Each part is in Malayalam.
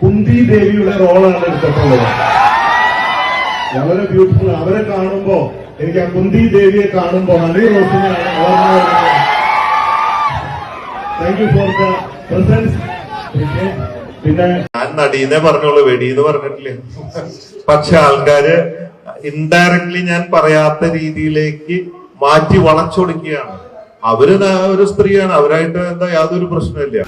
കുന്തി ദേവിയുടെ റോളാണ് എടുത്തിട്ടുള്ളത്. വളരെ ബ്യൂട്ടിഫുൾ അവരെ കാണുമ്പോ എനിക്ക് ആ കുന്തി ദേവിയെ കാണുമ്പോ ഹണി വരുന്നത്. Thank you for the presence പിന്നെ ഞാൻ നടീനെ പറഞ്ഞോളൂ വെടിയെന്ന് പറഞ്ഞിട്ടില്ലേ? പക്ഷെ ആൾക്കാര് ഇൻഡയറക്ട്ലി ഞാൻ പറയാത്ത രീതിയിലേക്ക് മാറ്റി വളച്ചൊടുക്കുകയാണ്. അവർ ഒരു സ്ത്രീയാണ്. അവരായിട്ട് എന്താ യാതൊരു പ്രശ്നമില്ല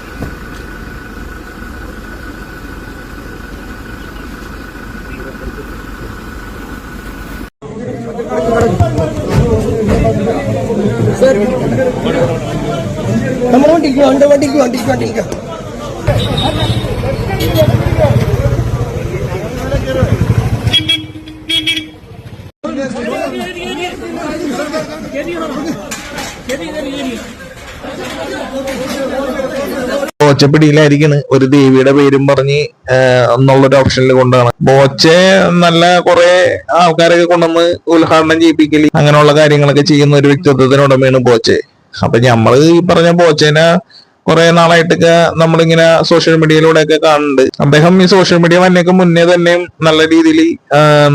சார் நம்ம வண்டிக்கு அந்த வண்டிக்கு வண்டிக்கு வண்டிங்க ബോച്ചപ്പിടിയിലായിരിക്കണ്. ഒരു ദേവിയുടെ പേരും പറഞ്ഞ് എന്നുള്ളൊരു ഓപ്ഷനിൽ കൊണ്ടാണ്. ബോച്ചെ നല്ല കുറെ ആൾക്കാരൊക്കെ കൊണ്ടുവന്ന് ഉദ്ഘാടനം ചെയ്യിപ്പിക്കൽ അങ്ങനെയുള്ള കാര്യങ്ങളൊക്കെ ചെയ്യുന്ന ഒരു വ്യക്തിത്വത്തിന് ഉടമയാണ് ബോച്ചെ. അപ്പൊ ഞമ്മൾ ഈ പറഞ്ഞ ബോച്ചേനെ കുറെ നാളായിട്ടൊക്കെ നമ്മളിങ്ങനെ സോഷ്യൽ മീഡിയയിലൂടെ ഒക്കെ കാണുന്നുണ്ട്. അദ്ദേഹം ഈ സോഷ്യൽ മീഡിയ വന്നേക്ക് മുന്നേ തന്നെയും നല്ല രീതിയിൽ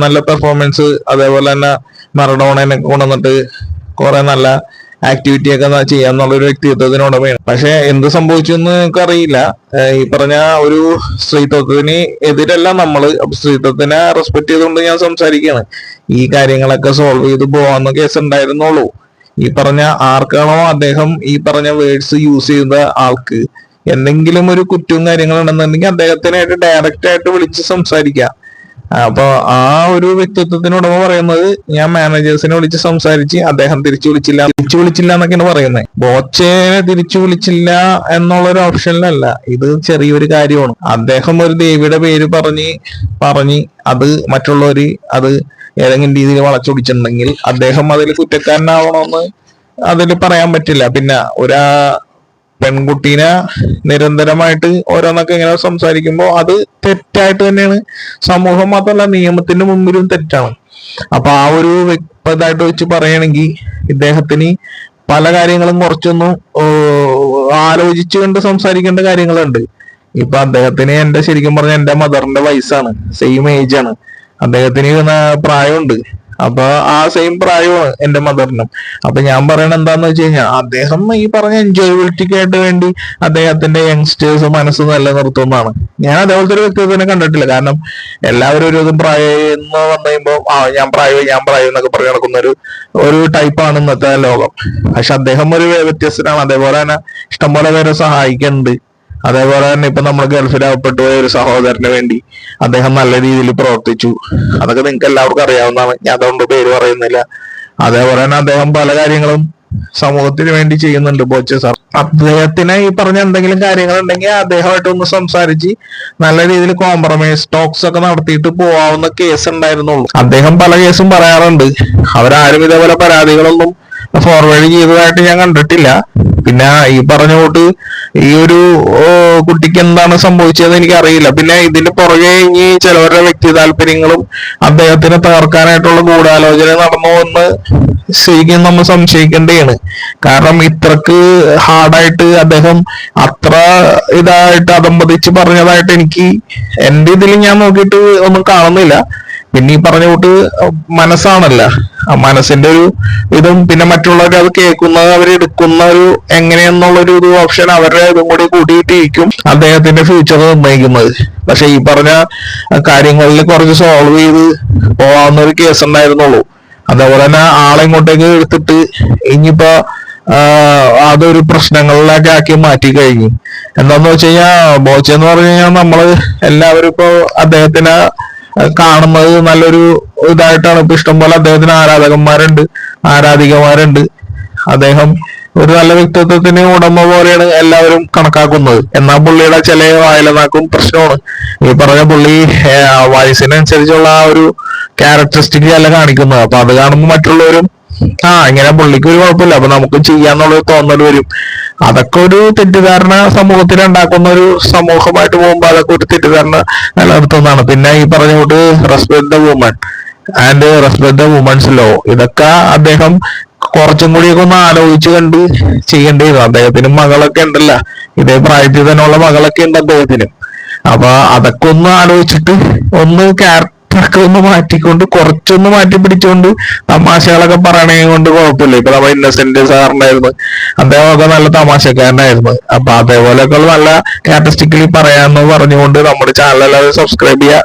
നല്ല പെർഫോമൻസ് അതേപോലെ തന്നെ മറഡോണേനൊക്കെ കൊണ്ടുവന്നിട്ട് കുറെ നല്ല ആക്ടിവിറ്റി ഒക്കെ ചെയ്യാം ചെയ്യാന്നുള്ള ഒരു വ്യക്തിത്വത്തിന് ഉടമയാണ്. പക്ഷെ എന്ത് സംഭവിച്ചു എന്ന് അറിയില്ല. ഈ പറഞ്ഞ ഒരു സ്ത്രീത്വത്തിന് എതിരല്ല നമ്മൾ. സ്ത്രീത്വത്തിനെ റെസ്പെക്ട് ചെയ്തുകൊണ്ട് ഞാൻ സംസാരിക്കുകയാണ് ഈ കാര്യങ്ങളൊക്കെ സോൾവ് ചെയ്ത് പോവാന്ന് കേസ് ഉണ്ടായിരുന്നുള്ളൂ. ഈ പറഞ്ഞ ആർക്കാണോ അദ്ദേഹം ഈ പറഞ്ഞ വേർഡ്സ് യൂസ് ചെയ്യുന്ന ആൾക്ക് എന്തെങ്കിലും ഒരു കുറ്റവും കാര്യങ്ങളും ഉണ്ടെന്നുണ്ടെങ്കിൽ അദ്ദേഹത്തിനായിട്ട് ഡയറക്റ്റ് ആയിട്ട് വിളിച്ച് സംസാരിക്കാം. അപ്പൊ ആ ഒരു വ്യക്തിത്വത്തിന് പറയുന്നത് ഞാൻ മാനേജേഴ്സിനെ വിളിച്ച് സംസാരിച്ച് അദ്ദേഹം തിരിച്ചു വിളിച്ചില്ല. തിരിച്ചു വിളിച്ചില്ല എന്നൊക്കെയാണ് പറയുന്നത് ബോച്ചേനെ തിരിച്ചു വിളിച്ചില്ല എന്നുള്ള ഒരു ഓപ്ഷനിലല്ല. ഇത് ചെറിയൊരു കാര്യമാണ്. അദ്ദേഹം ഒരു ദേവിയുടെ പേര് പറഞ്ഞ് പറഞ്ഞ് അത് മറ്റുള്ളവര് അത് ഏതെങ്കിലും രീതിയിൽ വളച്ചൊടിച്ചിട്ടുണ്ടെങ്കിൽ അദ്ദേഹം അതിൽ കുറ്റക്കാരനാവണമെന്ന് അതിൽ പറയാൻ പറ്റില്ല. പിന്നെ ഒരാ പെൺകുട്ടീനെ നിരന്തരമായിട്ട് ഓരോന്നൊക്കെ ഇങ്ങനെ സംസാരിക്കുമ്പോൾ അത് തെറ്റായിട്ട് തന്നെയാണ്. സമൂഹം മാത്രമല്ല നിയമത്തിന്റെ മുമ്പിലും തെറ്റാണ്. അപ്പൊ ആ ഒരു വ്യക്തതായിട്ട് വെച്ച് പറയുകയാണെങ്കിൽ ഇദ്ദേഹത്തിന് പല കാര്യങ്ങളും കുറച്ചൊന്നും ആലോചിച്ചു കണ്ട് സംസാരിക്കേണ്ട കാര്യങ്ങളുണ്ട്. ഇപ്പൊ അദ്ദേഹത്തിന് എന്റെ ശരിക്കും പറഞ്ഞ എന്റെ മദറിന്റെ വയസ്സാണ്. സെയിം ഏജ് ആണ്. അദ്ദേഹത്തിന് പ്രായമുണ്ട്. അപ്പൊ ആ സെയിം പ്രായമാണ് എന്റെ മദറിനും അപ്പൊ ഞാൻ പറയണത് എന്താന്ന് വെച്ച് കഴിഞ്ഞാൽ അദ്ദേഹം ഈ പറഞ്ഞ എൻജോയബിലിറ്റിക്ക് ആയിട്ട് വേണ്ടി അദ്ദേഹത്തിന്റെ യങ്സ്റ്റേഴ്സ് മനസ്സ് നിലനിർത്തുന്നതാണ്. ഞാൻ അതേപോലത്തെ ഒരു വ്യക്തിത്വത്തിനെ കണ്ടിട്ടില്ല. കാരണം എല്ലാവരും ഒരു ഇതും പ്രായം എന്ന് വന്നു കഴിയുമ്പോൾ ആ ഞാൻ പ്രായം ഞാൻ പ്രായം എന്നൊക്കെ പറഞ്ഞു നടക്കുന്ന ഒരു ഒരു ടൈപ്പാണ് ഇന്നത്തെ ലോകം. പക്ഷെ അദ്ദേഹം ഒരു വ്യത്യസ്തനാണ്. അതേപോലെ തന്നെ ഇഷ്ടംപോലെ പേരെ സഹായിക്കുന്നുണ്ട്. അതേപോലെ തന്നെ ഇപ്പൊ നമ്മൾ ഗൾഫിൽ അകപ്പെട്ടു പോയ ഒരു സഹോദരന് വേണ്ടി അദ്ദേഹം നല്ല രീതിയിൽ പ്രവർത്തിച്ചു. അതൊക്കെ നിങ്ങൾക്ക് എല്ലാവർക്കും അറിയാവുന്നതാണ്. ഞാൻ അതുകൊണ്ട് പേര് പറയുന്നില്ല. അതേപോലെ തന്നെ അദ്ദേഹം പല കാര്യങ്ങളും സമൂഹത്തിന് വേണ്ടി ചെയ്യുന്നുണ്ട്. ബോച്ച സാർ. അദ്ദേഹത്തിന് ഈ പറഞ്ഞ എന്തെങ്കിലും കാര്യങ്ങൾ ഉണ്ടെങ്കിൽ അദ്ദേഹമായിട്ട് ഒന്ന് സംസാരിച്ച് നല്ല രീതിയിൽ കോംപ്രമൈസ് ടോക്സ് ഒക്കെ നടത്തിയിട്ട് പോവാവുന്ന കേസ് ഉണ്ടായിരുന്നുള്ളൂ. അദ്ദേഹം പല കേസും പറയാറുണ്ട്. അവരാരും ഇതേപോലെ പരാതികളൊന്നും ഫോർവേഡ് ചെയ്തതായിട്ട് ഞാൻ കണ്ടിട്ടില്ല. പിന്നെ ഈ പറഞ്ഞ കൂട്ട് ഈ ഒരു കുട്ടിക്ക് എന്താണ് സംഭവിച്ചതെന്ന് എനിക്ക് അറിയില്ല പിന്നെ ഇതിന് പുറകെ ഇനി ചിലവരുടെ വ്യക്തി താല്പര്യങ്ങളും അദ്ദേഹത്തിന് തകർക്കാനായിട്ടുള്ള ഗൂഢാലോചന നടന്നു എന്ന് ശരിക്കും നമ്മൾ സംശയിക്കേണ്ടതാണ്. കാരണം ഇത്രക്ക് ഹാർഡായിട്ട് അദ്ദേഹം അത്ര ഇതായിട്ട് അതമ്പതിച്ച് പറഞ്ഞതായിട്ട് എനിക്ക് എന്റെ ഇതിൽ ഞാൻ നോക്കിയിട്ട് ഒന്നും കാണുന്നില്ല. പിന്നെ ഈ പറഞ്ഞ കൂട്ട് മനസ്സാണല്ല. ആ മനസ്സിന്റെ ഒരു ഇതും പിന്നെ മറ്റുള്ളവർ അത് കേൾക്കുന്നത് അവർ എടുക്കുന്ന ഒരു എങ്ങനെയെന്നുള്ളൊരു ഒരു ഓപ്ഷൻ അവരുടെ ഇതും കൂടി കൂട്ടിയിട്ടിരിക്കും അദ്ദേഹത്തിന്റെ ഫ്യൂച്ചർ നിർണയിക്കുന്നത്. പക്ഷെ ഈ പറഞ്ഞ കാര്യങ്ങളിൽ കുറച്ച് സോൾവ് ചെയ്ത് പോവാവുന്ന ഒരു കേസ് ഉണ്ടായിരുന്നുള്ളൂ. അതേപോലെ തന്നെ ആളെ ഇങ്ങോട്ടേക്ക് എടുത്തിട്ട് ഇനിയിപ്പോ അതൊരു പ്രശ്നങ്ങളിലൊക്കെ ആക്കി മാറ്റി കഴിഞ്ഞു. എന്താന്ന് വെച്ച് കഴിഞ്ഞാൽ ബോച്ച എന്ന് പറഞ്ഞു കഴിഞ്ഞാൽ നമ്മൾ എല്ലാവരും ഇപ്പോ അദ്ദേഹത്തിനെ കാണുന്നത് നല്ലൊരു ഇതായിട്ടാണ്. ഇപ്പൊ ഇഷ്ടംപോലെ അദ്ദേഹത്തിന് ആരാധകന്മാരുണ്ട്. ആരാധികമാരുണ്ട്. അദ്ദേഹം ഒരു നല്ല വ്യക്തിത്വത്തിന് ഉടമ പോലെയാണ് എല്ലാവരും കണക്കാക്കുന്നത്. എന്നാൽ പുള്ളിയുടെ ചില വായലനാക്കും പ്രശ്നമാണ്. ഈ പറഞ്ഞ പുള്ളി വയസ്സിനനുസരിച്ചുള്ള ആ ഒരു ക്യാരക്ടറിസ്റ്റിക് അല്ല കാണിക്കുന്നത്. അപ്പൊ അത് കാണുമ്പോൾ മറ്റുള്ളവരും ആ ഇങ്ങനെ പുള്ളിക്ക് ഒരു കുഴപ്പമില്ല. അപ്പൊ നമുക്ക് ചെയ്യാന്നുള്ള തോന്നൽ വരും. അതൊക്കെ ഒരു തെറ്റിദ്ധാരണ സമൂഹത്തിൽ ഉണ്ടാക്കുന്ന ഒരു സമൂഹമായിട്ട് പോകുമ്പോൾ അതൊക്കെ ഒരു തെറ്റിദ്ധാരണ നിലനിർത്തുന്നതാണ്. പിന്നെ ഈ പറഞ്ഞ കൂട്ട് respect the woman and respect the women's law ഇതൊക്കെ അദ്ദേഹം കുറച്ചും കൂടിയൊക്കെ ഒന്ന് ആലോചിച്ച് കണ്ട് ചെയ്യേണ്ടിയിരുന്നു. അദ്ദേഹത്തിന് മകളൊക്കെ ഉണ്ടല്ല. ഇതേ പ്രായത്തിൽ തന്നെയുള്ള മകളൊക്കെ ഉണ്ട് അദ്ദേഹത്തിന്. അപ്പൊ അതൊക്കെ ഒന്ന് ആലോചിച്ചിട്ട് ഒന്ന് ക്യാരക്ടറൊക്കെ ഒന്ന് മാറ്റിക്കൊണ്ട് കുറച്ചൊന്ന് മാറ്റി പിടിച്ചുകൊണ്ട് തമാശകളൊക്കെ പറയണേ കൊണ്ട് കുഴപ്പമില്ല. ഇപ്പൊ നമ്മ ഇന്നസെന്റ് സാറിനായിരുന്നു. അദ്ദേഹമൊക്കെ നല്ല തമാശക്കാരനായിരുന്നു. അപ്പൊ അതേപോലെയൊക്കെ നല്ല കാറ്റസ്റ്റിക്കലി പറയാന്ന് പറഞ്ഞുകൊണ്ട് നമ്മുടെ ചാനൽ സബ്സ്ക്രൈബ് ചെയ്യുക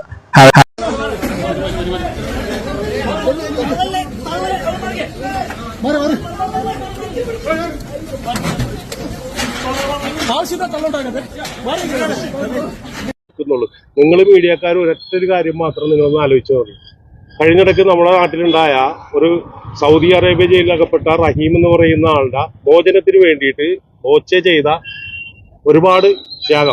നിൽക്കുന്നുള്ളൂ. നിങ്ങൾ മീഡിയക്കാർ ഒരൊറ്റ ഒരു കാര്യം മാത്രം നിങ്ങളൊന്ന് ആലോചിച്ചു മതി കഴിഞ്ഞിടയ്ക്ക് നമ്മുടെ നാട്ടിലുണ്ടായ ഒരു സൗദി അറേബ്യ ജയിലിലകപ്പെട്ട റഹീം എന്ന് പറയുന്ന ആളുടെ മോചനത്തിന് വേണ്ടിയിട്ട് ഓച്ച ചെയ്ത ഒരുപാട് ത്യാഗം.